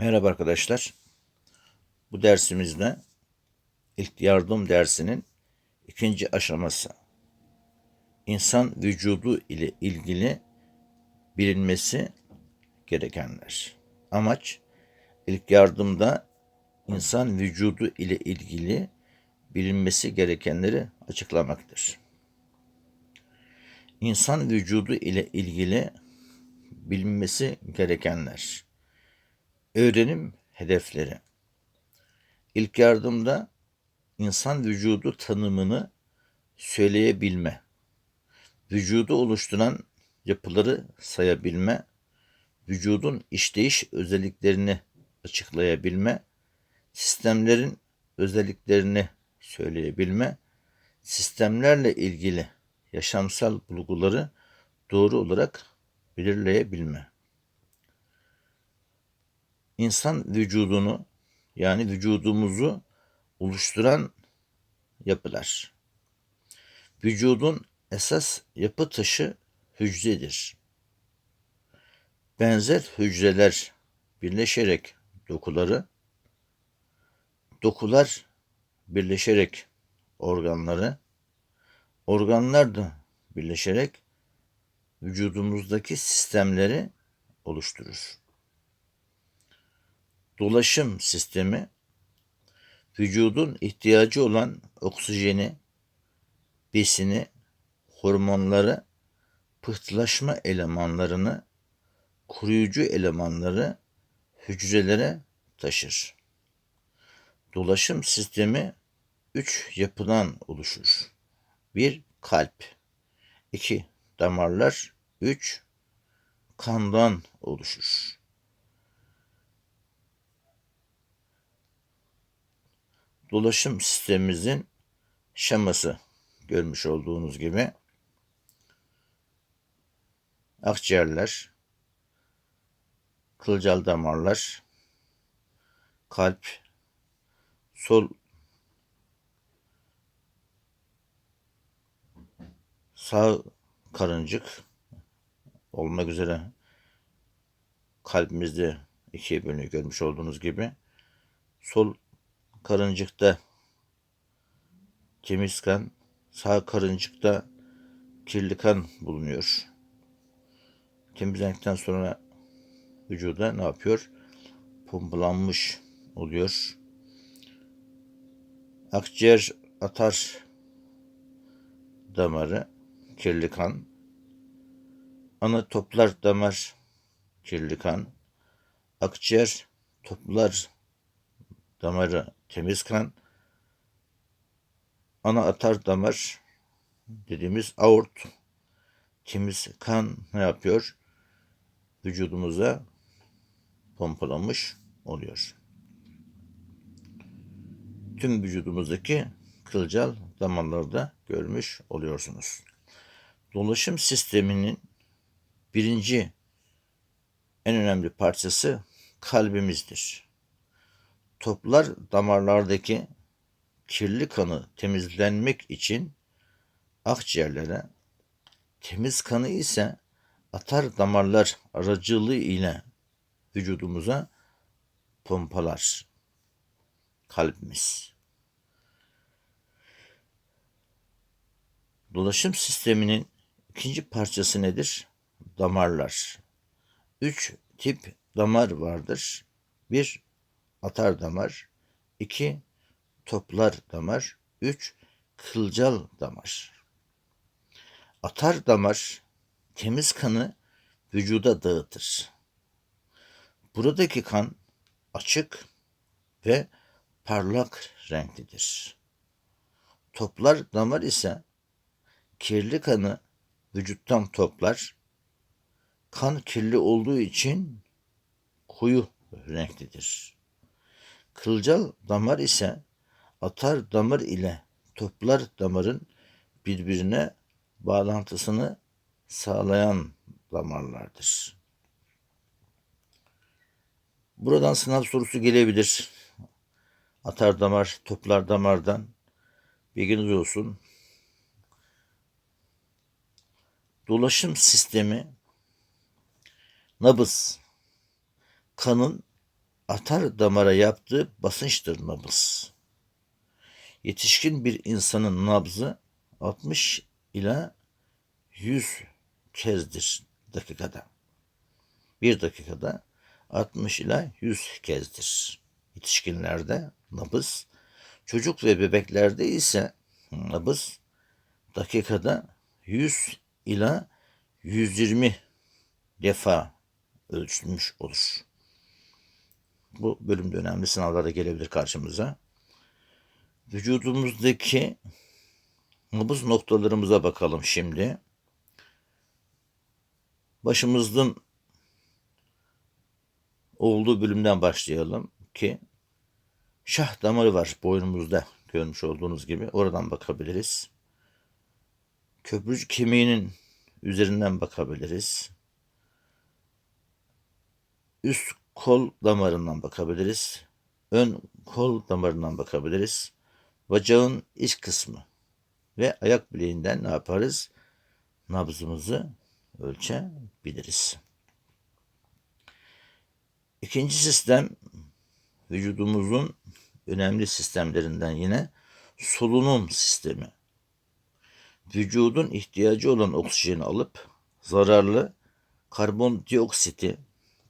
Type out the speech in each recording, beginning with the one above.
Merhaba arkadaşlar. Bu dersimizde ilk yardım dersinin ikinci aşaması. İnsan vücudu ile ilgili bilinmesi gerekenler. Amaç ilk yardımda insan vücudu ile ilgili bilinmesi gerekenleri açıklamaktır. İnsan vücudu ile ilgili bilinmesi gerekenler. Öğrenim hedefleri. İlk yardımda insan vücudu tanımını söyleyebilme, vücudu oluşturan yapıları sayabilme, vücudun işleyiş özelliklerini açıklayabilme, sistemlerin özelliklerini söyleyebilme, sistemlerle ilgili yaşamsal bulguları doğru olarak belirleyebilme. İnsan vücudunu yani vücudumuzu oluşturan yapılar. Vücudun esas yapı taşı hücredir. Benzer hücreler birleşerek dokuları, dokular birleşerek organları, organlar da birleşerek vücudumuzdaki sistemleri oluşturur. Dolaşım sistemi vücudun ihtiyacı olan oksijeni, besini, hormonları, pıhtılaşma elemanlarını, koruyucu elemanları hücrelere taşır. Dolaşım sistemi üç yapıdan oluşur. Bir kalp, iki damarlar, üç kandan oluşur. Dolaşım sistemimizin şeması görmüş olduğunuz gibi akciğerler, kılcal damarlar, kalp, sol sağ karıncık olmak üzere kalbimizde ikiye bölünüyor görmüş olduğunuz gibi. Sol karıncıkta temiz kan, sağ karıncıkta kirli kan bulunuyor. Temizlendikten sonra vücuda ne yapıyor? Pompalanmış oluyor. Akciğer atar damarı, kirli kan. Ana toplar damar, kirli kan. Akciğer toplar damarı, temiz kan. Ana atar damar dediğimiz aort, temiz kan ne yapıyor? Vücudumuza pompalamış oluyor. Tüm vücudumuzdaki kılcal damarlarda görmüş oluyorsunuz. Dolaşım sisteminin birinci en önemli parçası kalbimizdir. Toplar damarlardaki kirli kanı temizlenmek için akciğerlere, temiz kanı ise atar damarlar aracılığı ile vücudumuza pompalar kalbimiz. Dolaşım sisteminin ikinci parçası nedir? Damarlar. Üç tip damar vardır. Bir, atar damar. iki toplar damar. Üç, kılcal damar. Atar damar temiz kanı vücuda dağıtır. Buradaki kan açık ve parlak renklidir. Toplar damar ise kirli kanı vücuttan toplar. Kan kirli olduğu için koyu renklidir. Kılcal damar ise atar damar ile toplar damarın birbirine bağlantısını sağlayan damarlardır. Buradan sınav sorusu gelebilir. Atar damar, toplar damardan. Bilginiz olsun. Dolaşım sistemi nabız kanın atar damara yaptığı basınçtır nabız. Yetişkin bir insanın nabzı 60 ila 100 kezdir dakikada. Bir dakikada 60 ila 100 kezdir. Yetişkinlerde nabız, çocuk ve bebeklerde ise nabız dakikada 100 ila 120 defa ölçülmüş olur. Bu bölümde önemli sınavlarda gelebilir karşımıza. Vücudumuzdaki nabız noktalarımıza bakalım şimdi. Başımızın olduğu bölümden başlayalım ki şah damarı var boynumuzda görmüş olduğunuz gibi oradan bakabiliriz. Köprücük kemiğinin üzerinden bakabiliriz. Üst kol damarından bakabiliriz. Ön kol damarından bakabiliriz. Bacağın iç kısmı ve ayak bileğinden ne yaparız? Nabzımızı ölçebiliriz. İkinci sistem vücudumuzun önemli sistemlerinden yine solunum sistemi. Vücudun ihtiyacı olan oksijeni alıp zararlı karbondioksiti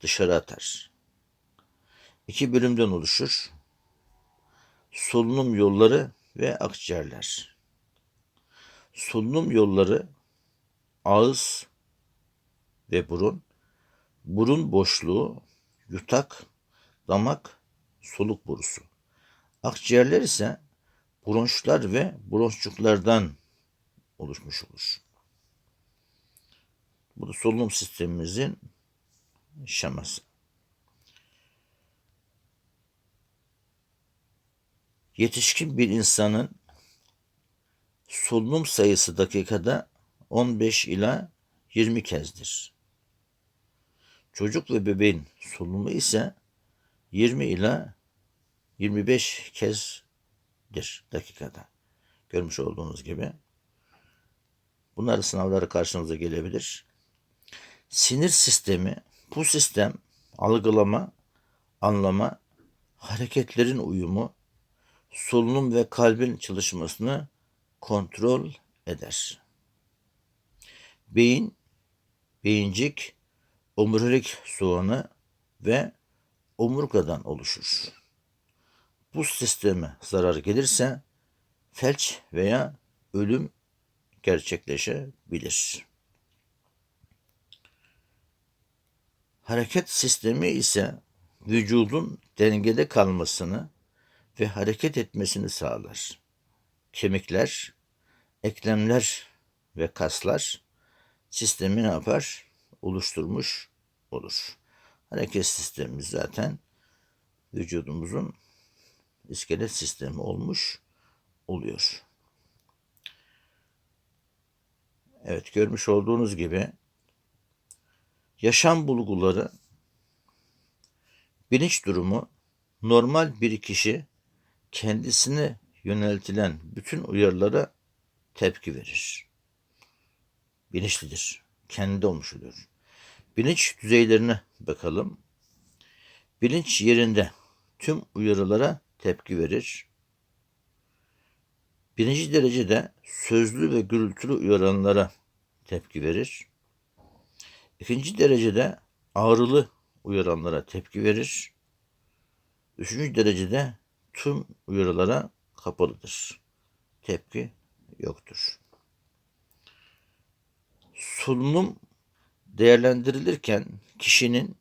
dışarı atar. İki bölümden oluşur. Solunum yolları ve akciğerler. Solunum yolları ağız ve burun, burun boşluğu, yutak, damak, soluk borusu. Akciğerler ise bronşlar ve bronşçuklardan oluşmuş olur. Bu da solunum sistemimizin şeması. Yetişkin bir insanın solunum sayısı dakikada 15 ila 20 kezdir. Çocuk ve bebeğin solunumu ise 20 ila 25 kezdir dakikada. Görmüş olduğunuz gibi. Bunlar sınavları karşınıza gelebilir. Sinir sistemi, bu sistem algılama, anlama, hareketlerin uyumu, solunum ve kalbin çalışmasını kontrol eder. Beyin, beyincik, omurilik soğanı ve omurgadan oluşur. Bu sisteme zarar gelirse felç veya ölüm gerçekleşebilir. Hareket sistemi ise vücudun dengede kalmasını ve hareket etmesini sağlar. Kemikler, eklemler ve kaslar sistemi ne yapar? Oluşturmuş olur. Hareket sistemimiz zaten vücudumuzun iskelet sistemi olmuş oluyor. Evet görmüş olduğunuz gibi yaşam bulguları bilinç durumu normal bir kişi kendisine yöneltilen bütün uyarılara tepki verir. Bilinçlidir. Kendi olmuş oluyor. Bilinç düzeylerine bakalım. Bilinç yerinde tüm uyarılara tepki verir. Birinci derecede sözlü ve gürültülü uyaranlara tepki verir. İkinci derecede ağrılı uyaranlara tepki verir. Üçüncü derecede tüm uyarılara kapalıdır. Tepki yoktur. Solunum değerlendirilirken kişinin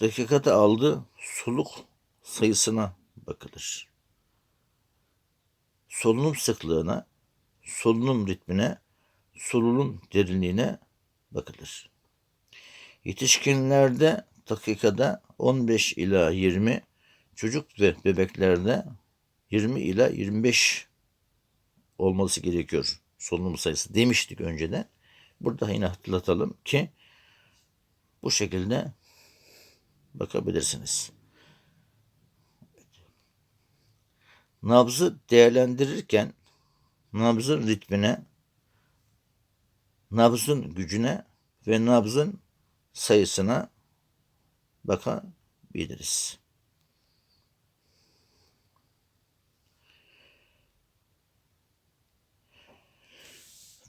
dakikada aldığı soluk sayısına bakılır. Solunum sıklığına, solunum ritmine, solunum derinliğine bakılır. Yetişkinlerde dakikada 15 ila 20, çocuk ve bebeklerde 20 ila 25 olması gerekiyor solunum sayısı demiştik önceden. Burada yine hatırlatalım ki bu şekilde bakabilirsiniz. Nabzı değerlendirirken nabzın ritmine, nabzın gücüne ve nabzın sayısına bakabiliriz.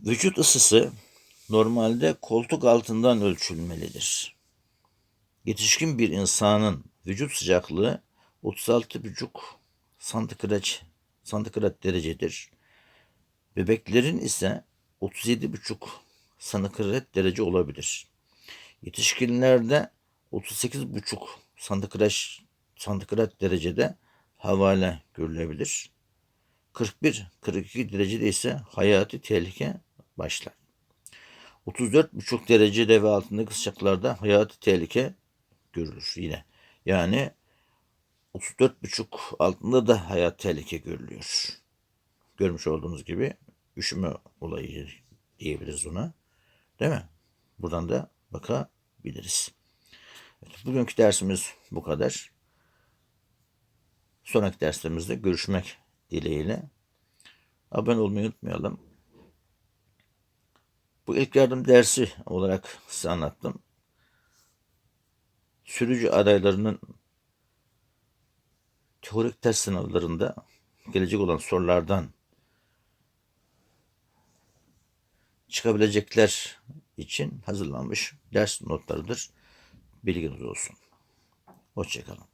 Vücut ısısı normalde koltuk altından ölçülmelidir. Yetişkin bir insanın vücut sıcaklığı 36,5 santigrat, santigrat derecedir. Bebeklerin ise 37,5 santigrat derece olabilir. Yetişkinlerde 38,5 santigrat, santigrat derecede havale görülebilir. 41-42 derecede ise hayati tehlike başlar. 34,5 derecede ve altındaki sıcaklarda hayati tehlike görülür yine. Yani 34,5 altında da hayat tehlike görülüyor. Görmüş olduğunuz gibi üşüme olayı diyebiliriz ona. Değil mi? Buradan da bakabiliriz. Evet, bugünkü dersimiz bu kadar. Sonraki derslerimizde görüşmek dileğiyle. Abone olmayı unutmayalım. Bu ilk yardım dersi olarak size anlattım. Sürücü adaylarının teorik test sınavlarında gelecek olan sorulardan çıkabilecekler için hazırlanmış ders notlarıdır. Bilginiz olsun. Hoşçakalın.